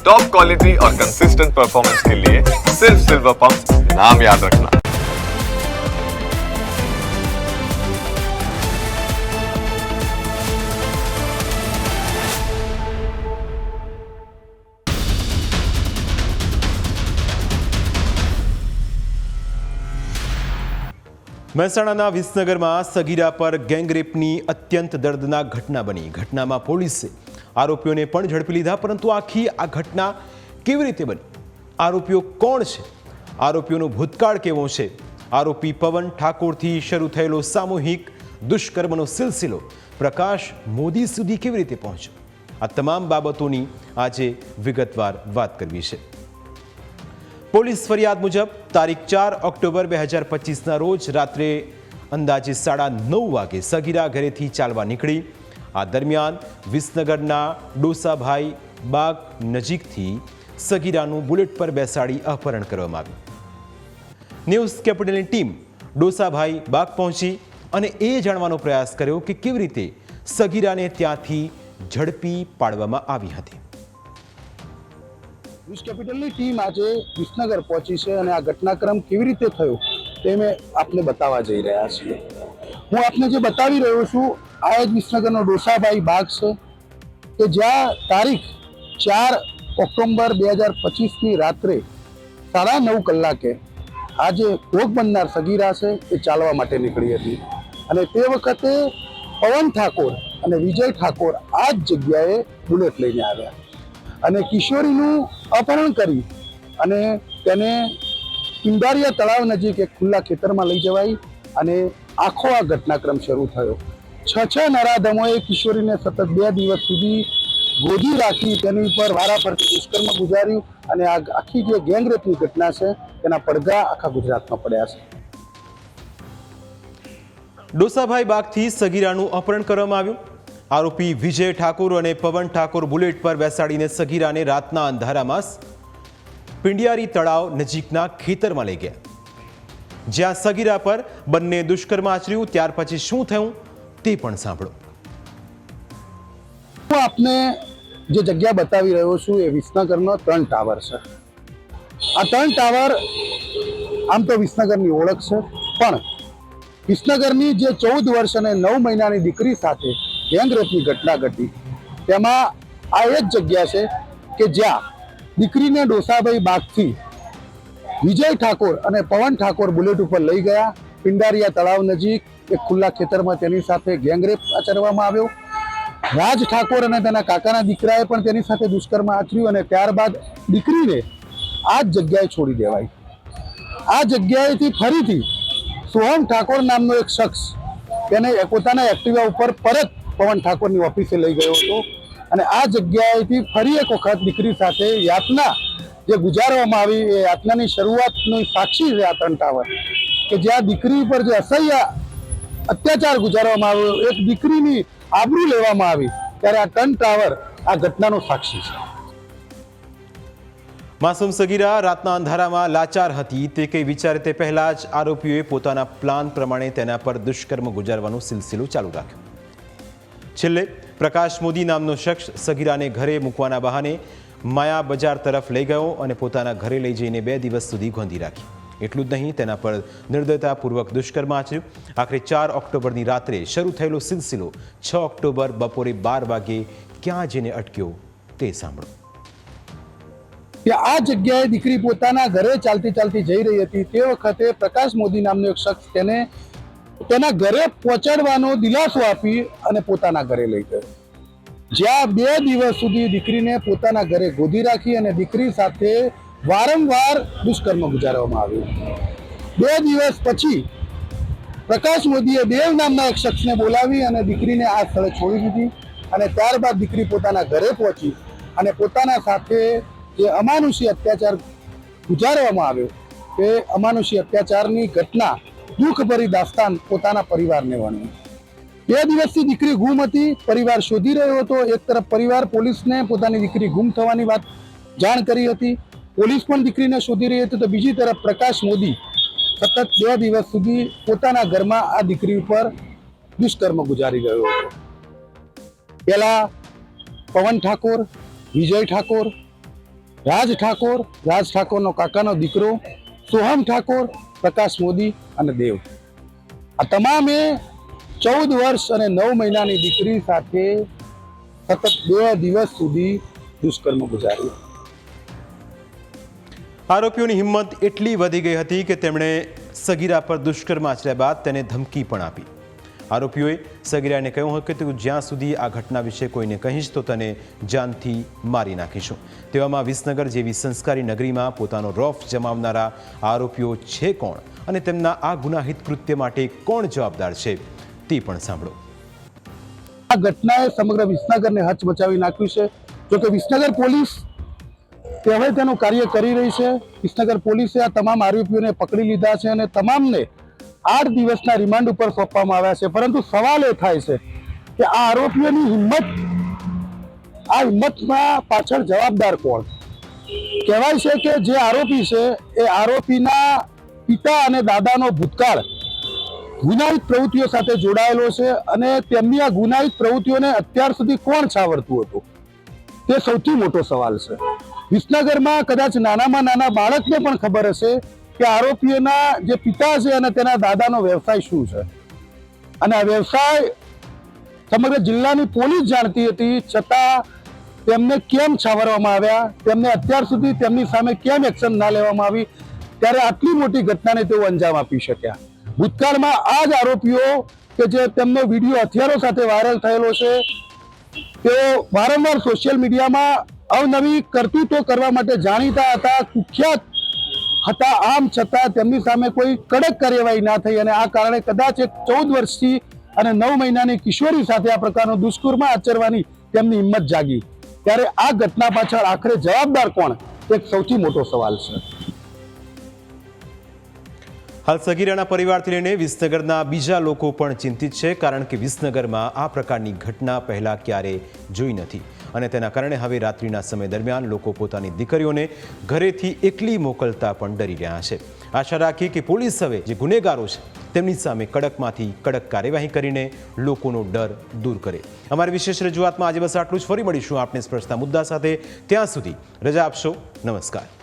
Top quality और consistent performance के लिए सिर्फ सिल्वर पंप नाम याद रखना મહેસાણાના વિસનગરમાં સગીરા પર ગેંગરેપની અત્યંત દર્દનાક ઘટના બની ઘટનામાં પોલીસે આરોપીઓને પણ ઝડપી લીધા, પરંતુ આખી આ ઘટના કેવી રીતે બની? આરોપીઓ કોણ છે? આરોપીઓનો ભૂતકાળ કેવો છે? આરોપી પવન ઠાકોરથી શરૂ થયેલો સામૂહિક દુષ્કર્મનો સિલસિલો પ્રકાશ મોદી સુધી કેવી રીતે પહોંચ્યો? આ તમામ બાબતોની આજે વિગતવાર વાત કરવી છે. પોલીસ ફરિયાદ મુજબ, તારીખ ચાર ઓક્ટોબર બે હજાર પચીસના રોજ રાત્રે અંદાજે સાડા નવ વાગે સગીરા ઘરેથી ચાલવા નીકળી આ દરમિયાન વિસનગરના ડોસાભાઈ બાગ નજીકથી સગીરાનું બુલેટ પર બેસાડી અપહરણ કરવામાં આવ્યું. ન્યૂઝ કેપિટલની ટીમ ડોસાભાઈ બાગ પહોંચી અને એ જાણવાનો પ્રયાસ કર્યો કે કેવી રીતે સગીરાને ત્યાંથી ઝડપી પાડવામાં આવી હતી. ન્યૂઝ કેપિટલની ટીમ આજે વિસનગર પહોંચી છે અને આ ઘટનાક્રમ કેવી રીતે થયો તે મેં આપને બતાવવા જઈ રહ્યા છીએ. હું આપને જે બતાવી રહ્યો છું આ જ વિસનગરનો ડોસાભાઈ બાગ છે કે જ્યાં તારીખ ચાર ઓક્ટોબર બે હજાર પચીસની રાત્રે સાડા નવ કલાકે આજે ભોગ બનનાર સગીરા છે એ ચાલવા માટે નીકળી હતી. અને તે વખતે પવન ઠાકોર અને વિજય ઠાકોર આ જ જગ્યાએ બુલેટ લઈને આવ્યા. અને કિશોરીનું અપહરણ કરી અને તેને પિંડારિયા તળાવ નજીક એક ખુલ્લા ખેતરમાં લઈ જવાઈ અને આખો આ ઘટનાક્રમ શરૂ થયો. છ છ નરાધમોએ કિશોરીને સતત બે દિવસ સુધી ગોદી રાખી તેની વારાફરતી દુષ્કર્મ ગુજાર્યું અને આ આખી જે ગેંગરેપની ઘટના છે, તેના પડઘા આખા ગુજરાતમાં પડ્યા છે. ડોસાભાઈ બાગથી સગીરાનું અપહરણ કરવામાં આવ્યું. આરોપી વિજય ઠાકોર અને પવન ઠાકોર બુલેટ પર બેસાડીને સગીરાને રાતના અંધારામાં પિંડિયારી તળાવ નજીકના ખેતરમાં લઈ ગયા. જ્યાં સગીરા પર બંને દુષ્કર્મ આચર્યું, ત્યાર પછી શું થયું? તે પણ સાંભળો. હું આપને જે જગ્યા બતાવી રહ્યો છું એ વિસનગરનો ત્રણ ટાવર છે. આ ત્રણ ટાવર આમ તો વિસનગરની ઓળખ છે, પણ વિસનગરની જે ચૌદ વર્ષ અને નવ મહિનાની દીકરી સાથે ગેંગરેપની ઘટના ઘટી. તેમાં આ એક જગ્યા છે કે જ્યાં દીકરીને ડોસાભાઈ બાગથી વિજય ઠાકોર અને પવન ઠાકોર બુલેટ ઉપર લઈ ગયા. પિંડારિયા તળાવ નજીક એક ખુલ્લા ખેતરમાં તેની સાથે ગેંગરેપ આચરવામાં આવ્યો. રાજ ઠાકોર અને તેના કાકાના દીકરાએ પણ તેની સાથે દુષ્કર્મ આચર્યું અને ત્યારબાદ દીકરીને આ જ જગ્યાએ છોડી દેવાઈ. આ જગ્યાએથી ફરીથી સોહમ ઠાકોર નામનો એક શખ્સ તેને પોતાના એક્ટિવા ઉપર પરત પવન ઠાકોરની ઓફિસે લઈ ગયો હતો અને આ જગ્યાએથી ફરી એક વખત દીકરી સાથે યાતના જે ગુજારવામાં આવી એ યાતનાની શરૂઆતની સાક્ષી છે આ ત્રણ ટાવર. કે જ્યાં દીકરી પર જે અસહ્ય અત્યાચાર ગુજારવામાં આવ્યો, એક દીકરીની આબરૂ લેવામાં આવી, ત્યારે આ ટન ટાવર આ ઘટનાનો સાક્ષી છે. માસૂમ સગીરા રાતના અંધારામાં લાચાર હતી. તે કંઈ વિચારે તે પહેલાં જ આરોપીઓએ પોતાના પ્લાન પ્રમાણે તેના પર દુષ્કર્મ ગુજારવાનું સિલસિલો ચાલુ રાખ્યો. છેલ્લે પ્રકાશ મોદી નામનો શખ્સ સગીરાને ઘરે મૂકવાના બહાને માયા બજાર તરફ લઈ ગયો અને પોતાના ઘરે લઈ જઈને બે દિવસ સુધી ગોંધી રાખી. એટલું જ નહીં, તેના પર નિર્દયતાપૂર્વક દુષ્કર્મ આચર્યું. આખરે ચાર ઓક્ટોબરની રાત્રે શરૂ થયેલો સિલસિલો છ ઓક્ટોબર બપોરે બાર વાગે ક્યાં જઈને અટક્યો તે સાંભળો. કે આ જગ્યાએ દીકરી પોતાના ઘરે ચાલતી ચાલતી જઈ રહી હતી. તે વખતે પ્રકાશ મોદી નામનો એક શખ્સ તેને તેના ઘરે પહોંચાડવાનો દિલાસો આપી અને પોતાના ઘરે લઈ ગયો. જ્યાં બે દિવસ સુધી દીકરીને પોતાના ઘરે ગોદી રાખી અને દીકરી સાથે વારંવાર દુષ્કર્મ ગુજારવામાં આવ્યું. બે દિવસ પછી પ્રકાશ મોદીએ દેવ નામના એક શખ્સને બોલાવી અને દીકરીને આ સ્થળે છોડી દીધી અને ત્યારબાદ દીકરી પોતાના ઘરે પહોંચી અને પોતાના સાથે જે અમાનુષી અત્યાચાર ગુજારવામાં આવ્યો, તે અમાનુષી અત્યાચારની ઘટના દુઃખભરી દાસ્તાન પોતાના પરિવારને વણ્યું બે દિવસથી દીકરી ગુમ હતી, પરિવાર શોધી રહ્યો હતો, એક તરફ પરિવાર પોલીસને પોતાની દીકરી ગુમ થવાની વાત જાણ કરી હતી પોલીસ પણ દીકરીને શોધી રહી હતી તો બીજી તરફ પ્રકાશ મોદી સતત બે દિવસ સુધી પોતાના ઘરમાં આ દીકરી ઉપર દુષ્કર્મ ગુજારી ગયો હતો. પહેલા પવન ઠાકોર, વિજય ઠાકોર, રાજ ઠાકોર, રાજ ઠાકોરનો કાકાનો દીકરો, સોહમ ઠાકોર, પ્રકાશ મોદી અને દેવ. આ તમામે ચૌદ વર્ષ અને નવ મહિનાની દીકરી સાથે સતત બે દિવસ સુધી દુષ્કર્મ ગુજાર્યું. આરોપીઓની હિંમત એટલી વધી ગઈ હતી કે તેમણે સગીરા પર દુષ્કર્મ આચર્યા બાદ તેને ધમકી પણ આપી. આરોપીઓએ સગીરાને કહ્યું હતું કે તું જ્યાં સુધી આ ઘટના વિશે કોઈને કહીશ તો તને જાનથી મારી નાખીશું. તેવામાં વિસનગર જેવી સંસ્કારી નગરીમાં પોતાનો રોફ જમાવનારા આરોપીઓ છે કોણ અને તેમના આ ગુનાહિત કૃત્ય માટે કોણ જવાબદાર છે તે પણ સાંભળો. આ ઘટનાએ સમગ્ર વિસનગરને હચમચાવી નાખ્યું છે. જોકે વિસનગર પોલીસ તે તેનું કાર્ય કરી રહી છે. વિસનગર પોલીસે આ તમામ આરોપીઓને પકડી લીધા છે અને તમામને આઠ દિવસના રિમાન્ડ ઉપર સોંપવામાં આવ્યા છે. પરંતુ સવાલ એ થાય છે કે આ આરોપીઓની હિંમત, આ હિંમતમાં પાછળ જવાબદાર કોણ? કહેવાય છે કે જે આરોપી છે, એ આરોપીના પિતા અને દાદાનો ભૂતકાળ ગુનાહિત પ્રવૃત્તિઓ સાથે જોડાયેલો છે અને તેમની આ ગુનાહિત પ્રવૃત્તિઓને અત્યાર સુધી કોણ છાવરતું હતું? તે સૌથી મોટો સવાલ છે. વિસનગરમાં કદાચ નાનામાં નાના બાળકને પણ ખબર હશે કે આરોપીઓના જે પિતા છે અને તેના દાદાનો વ્યવસાય શું છે. અને આ વ્યવસાય સમગ્ર જિલ્લાની પોલીસ જાણતી હતી, છતાં તેમને કેમ છાવરવામાં આવ્યા, તેમને અત્યાર સુધી તેમની સામે કેમ એક્શન ના લેવામાં આવી, ત્યારે આટલી મોટી ઘટનાને તેઓ અંજામ આપી શક્યા. ભૂતકાળમાં આ જ આરોપીઓ કે જે તેમનો વીડિયો હથિયારો સાથે વાયરલ થયેલો છે, તેઓ વારંવાર સોશિયલ મીડિયામાં અવનવી કરતૂતો કરવા માટે જાણીતા હતા, કુખ્યાત હતા. આમ છતાં તેમની સામે કોઈ કડક કાર્યવાહી ના થઈ અને આ કારણે કદાચ એક ચૌદ વર્ષથી અને નવ મહિનાની કિશોરી સાથે આ પ્રકારનો દુષ્કર્મ આચરવાની તેમની હિંમત જાગી. ત્યારે આ ઘટના પાછળ આખરે જવાબદાર કોણ? એક સૌથી મોટો સવાલ છે. હાલ સગીરાના પરિવારથી લઈને વિસનગરના બીજા લોકો પણ ચિંતિત છે, કારણ કે વિસનગરમાં આ પ્રકારની ઘટના પહેલા ક્યારે જોઈ નથી. અને તેના કારણે હવે રાત્રિના સમય દરમિયાન લોકો પોતાની દીકરીઓને ઘરેથી એકલી મોકલતા પણ ડરી રહ્યા છે. આશા રાખીએ કે પોલીસ હવે જે ગુનેગારો છે, તેમની સામે કડકમાંથી કડક કાર્યવાહી કરીને લોકોનો ડર દૂર કરે. અમારી વિશેષ રજૂઆતમાં આજે બસ આટલું જ. ફરી મળીશું આપને સ્પર્શતા મુદ્દા સાથે. ત્યાં સુધી રજા આપશો. નમસ્કાર.